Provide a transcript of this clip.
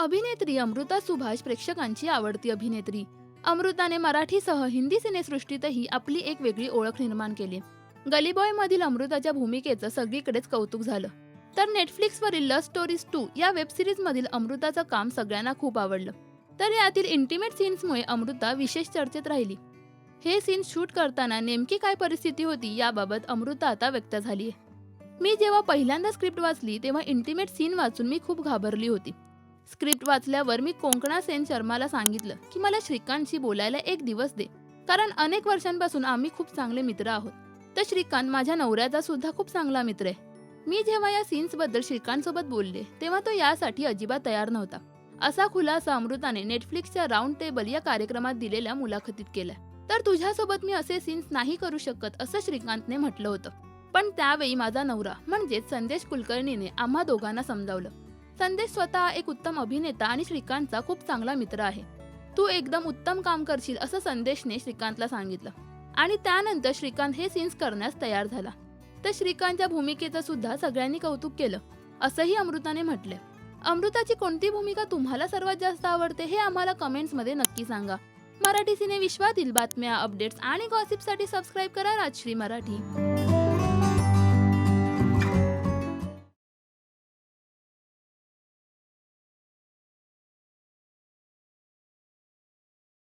अभिनेत्री अमृता सुभाष प्रेक्षकांची आवडती अभिनेत्री. अमृताने मराठीसह हिंदी सिनेसृष्टीतही आपली एक वेगळी ओळख निर्माण केली. गलीबॉय मधील अमृताच्या भूमिकेचं सगळीकडेच कौतुक झालं. तर नेटफ्लिक्सवरील लव्ह स्टोरीज टू या वेबसिरीज मधील अमृताचं काम सगळ्यांना खूप आवडलं. तर यातील इंटिमेट सीन्समुळे अमृता विशेष चर्चेत राहिली. हे सीन्स शूट करताना नेमकी काय परिस्थिती होती याबाबत अमृता आता व्यक्त झाली आहे मी जेव्हा पहिल्यांदा स्क्रिप्ट वाचली तेव्हा इंटिमेट सीन वाचून मी खूप घाबरली होती. स्क्रिप्ट वाचल्यावर मी कोंकणा सेन शर्माला सांगितलं की मला श्रीकांतशी बोलायला एक दिवस दे. कारण अनेक वर्षांपासून आम्ही खूप चांगले मित्र आहोत. तर श्रीकांत माझ्या नवऱ्याचा सुद्धा खूप चांगला मित्र आहे. मी जेव्हा या सीन्सबद्दल श्रीकांत सोबत बोलले तेव्हा तो यासाठी अजिबात तयार नव्हता. असा खुलासा अमृताने नेटफ्लिक्सच्या राऊंड टेबल या कार्यक्रमात दिलेल्या मुलाखतीत केला तर तुझ्यासोबत मी असे सीन्स नाही करू शकत असं श्रीकांतने म्हटलं होतं. पण त्यावेळी माझा नवरा म्हणजेच संदेश कुलकर्णीने आम्हा दोघांना समजावलं. संदेश स्वतः एक उत्तम अभिनेता आणि श्रीकांतचा खूप चांगला मित्र आहे. तू एकदम उत्तम काम करशील असं संदेशने श्रीकांतला सांगितलं. आणि त्यानंतर श्रीकांत हे सीन्स करण्यास तयार झाला. तर श्रीकांतच्या भूमिकेचं सुद्धा सगळ्यांनी कौतुक केलं असंही अमृताने म्हटलंय अमृताची कोणती भूमिका तुम्हाला सर्वात जास्त आवडते हे आम्हाला कमेंट्समध्ये नक्की सांगा. मराठी सिने विश्वातील बातम्या अपडेट्स आणि गॉसिपसाठी सबस्क्राईब करा राजश्री मराठी.